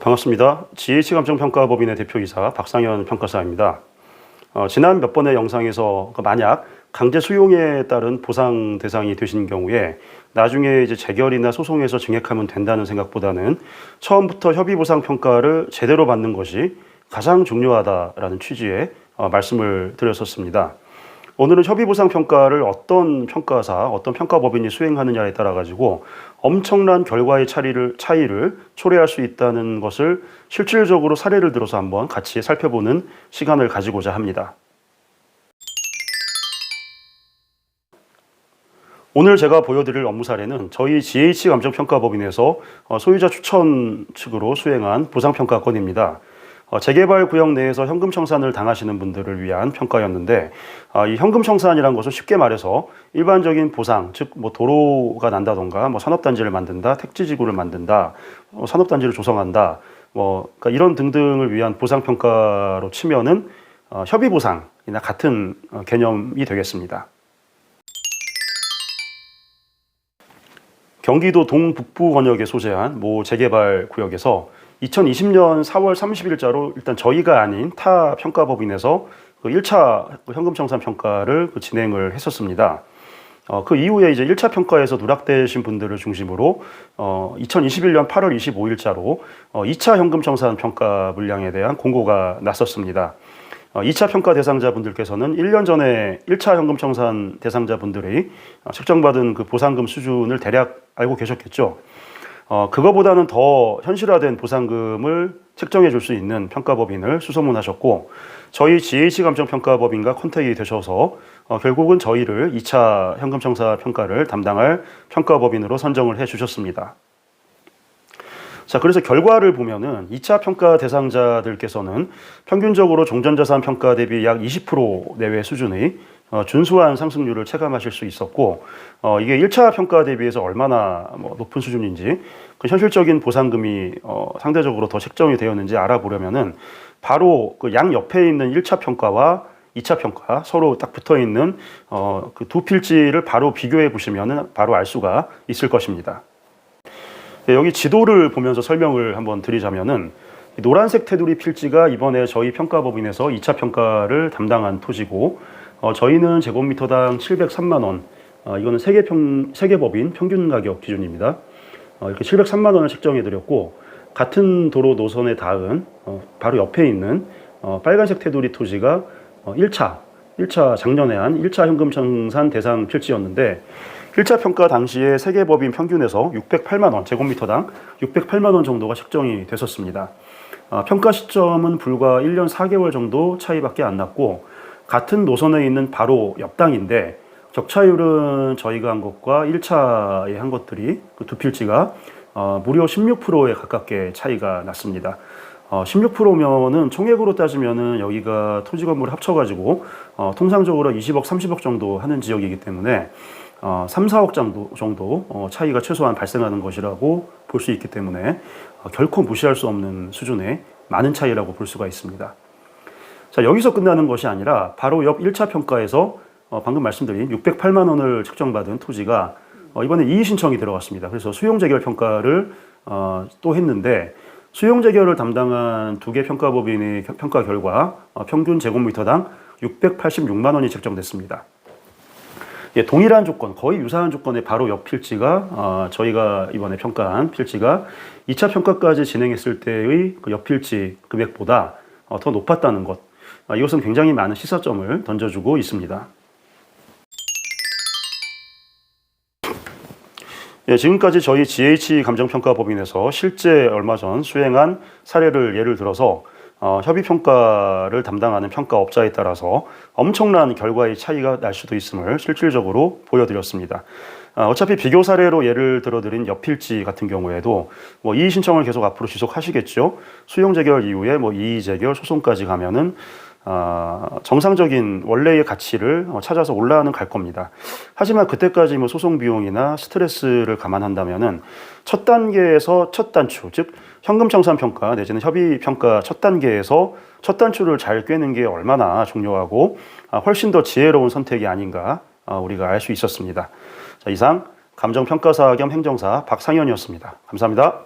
반갑습니다. GH 감정평가법인의 대표이사 박상현 평가사입니다. 어, 지난 몇 번의 영상에서 그 만약 강제 수용에 따른 보상 대상이 되신 경우에 나중에 이제 재결이나 소송에서 증액하면 된다는 생각보다는 처음부터 협의 보상 평가를 제대로 받는 것이 가장 중요하다라는 취지의 어, 말씀을 드렸었습니다. 오늘은 협의보상 평가를 어떤 평가사, 어떤 평가법인이 수행하느냐에 따라 가지고 엄청난 결과의 차이를, 차이를 초래할 수 있다는 것을 실질적으로 사례를 들어서 한번 같이 살펴보는 시간을 가지고자 합니다. 오늘 제가 보여드릴 업무 사례는 저희 GH 감정평가법인에서 어, 소유자 추천 측으로 수행한 보상평가 건입니다. 어, 재개발 구역 내에서 현금 청산을 당하시는 분들을 위한 평가였는데 아, 이 현금 청산이란 것은 쉽게 말해서 일반적인 보상, 즉 뭐 도로가 난다던가 뭐 산업단지를 만든다, 택지지구를 만든다, 어, 산업단지를 조성한다, 뭐 그러니까 이런 등등을 위한 보상 평가로 치면은 어, 협의 보상이나 같은 어, 개념이 되겠습니다. 경기도 동북부 권역에 소재한 모 재개발 구역에서 2020년 4월 30일자로 일단 저희가 아닌 타 평가법인에서 그 1차 현금 청산 평가를 그 진행을 했었습니다. 어, 그 이후에 이제 1차 평가에서 누락되신 분들을 중심으로 어, 2021년 8월 25일자로 어, 2차 현금 청산 평가 물량에 대한 공고가 났었습니다. 어, 2차 평가 대상자분들께서는 1년 전에 1차 현금 청산 대상자분들이 어, 책정받은 그 보상금 수준을 대략 알고 계셨겠죠. 어, 그거보다는 더 현실화된 보상금을 책정해 줄 수 있는 평가법인을 수소문하셨고 저희 GH 감정 평가법인과 컨택이 되셔서 어, 결국은 저희를 2차 현금 청사 평가를 담당할 평가법인으로 선정을 해 주셨습니다. 자, 그래서 결과를 보면은 2차 평가 대상자들께서는 평균적으로 종전자산 평가 대비 약 20% 내외 수준의 어, 준수한 상승률을 체감하실 수 있었고, 어, 이게 1차 평가 대비해서 얼마나 뭐 높은 수준인지, 그 현실적인 보상금이 어, 상대적으로 더 책정이 되었는지 알아보려면은 바로 그 양 옆에 있는 1차 평가와 2차 평가 서로 딱 붙어 있는 어, 그 두 필지를 바로 비교해 보시면은 바로 알 수가 있을 것입니다. 네, 여기 지도를 보면서 설명을 한번 드리자면은 이 노란색 테두리 필지가 이번에 저희 평가법인에서 2차 평가를 담당한 토지고 어, 저희는 제곱미터당 703만 원 어, 이거는 세계 평 세계 법인 평균 가격 기준입니다. 어, 이렇게 703만 원을 책정해 드렸고 같은 도로 노선에 닿은 어, 바로 옆에 있는 어, 빨간색 테두리 토지가 어, 1차 1차 작년에 한 1차 현금 청산 대상 필지였는데 1차 평가 당시에 세계 법인 평균에서 608만 원 제곱미터당 608만 원 정도가 책정이 됐었습니다. 아, 평가 시점은 불과 1년 4개월 정도 차이밖에 안 났고 같은 노선에 있는 바로 옆 땅인데 격차율은 저희가 한 것과 1차에 한 것들이 그 두 필지가 어, 무려 16%에 가깝게 차이가 났습니다. 어, 16%면은 총액으로 따지면은 여기가 토지 건물 합쳐가지고 어, 통상적으로 20억, 30억 정도 하는 지역이기 때문에 어, 3, 4억 정도, 정도 어, 차이가 최소한 발생하는 것이라고 볼 수 있기 때문에 어, 결코 무시할 수 없는 수준의 많은 차이라고 볼 수가 있습니다. 자, 여기서 끝나는 것이 아니라 바로 옆 1차 평가에서 어, 방금 말씀드린 608만 원을 책정받은 토지가 어, 이번에 이의 신청이 들어갔습니다. 그래서 수용 재결 평가를 어, 또 했는데 수용 재결을 담당한 두 개 평가법인의 겨- 평가 결과 어, 평균 제곱미터당 686만 원이 책정됐습니다. 예, 동일한 조건, 거의 유사한 조건의 바로 옆 필지가 어, 저희가 이번에 평가한 필지가 2차 평가까지 진행했을 때의 그 옆 필지 금액보다 어, 더 높았다는 것. 아, 이것은 굉장히 많은 시사점을 던져주고 있습니다. 예, 지금까지 저희 GH 감정평가법인에서 실제 얼마 전 수행한 사례를 예를 들어서 어, 협의평가를 담당하는 평가업자에 따라서 엄청난 결과의 차이가 날 수도 있음을 실질적으로 보여드렸습니다. 아, 어차피 비교 사례로 예를 들어드린 옆필지 같은 경우에도 뭐 이의 신청을 계속 앞으로 지속하시겠죠. 수용 재결 이후에 뭐 이의 재결 소송까지 가면은 아, 정상적인 원래의 가치를 어, 찾아서 올라가는 갈 겁니다. 하지만 그때까지 뭐 소송 비용이나 스트레스를 감안한다면은 첫 단계에서 첫 단추, 즉 현금 청산 평가 내지는 협의 평가 첫 단계에서 첫 단추를 잘 꿰는 게 얼마나 중요하고 아, 훨씬 더 지혜로운 선택이 아닌가 아, 우리가 알 수 있었습니다. 자, 이상 감정 평가사 겸 행정사 박상현이었습니다. 감사합니다.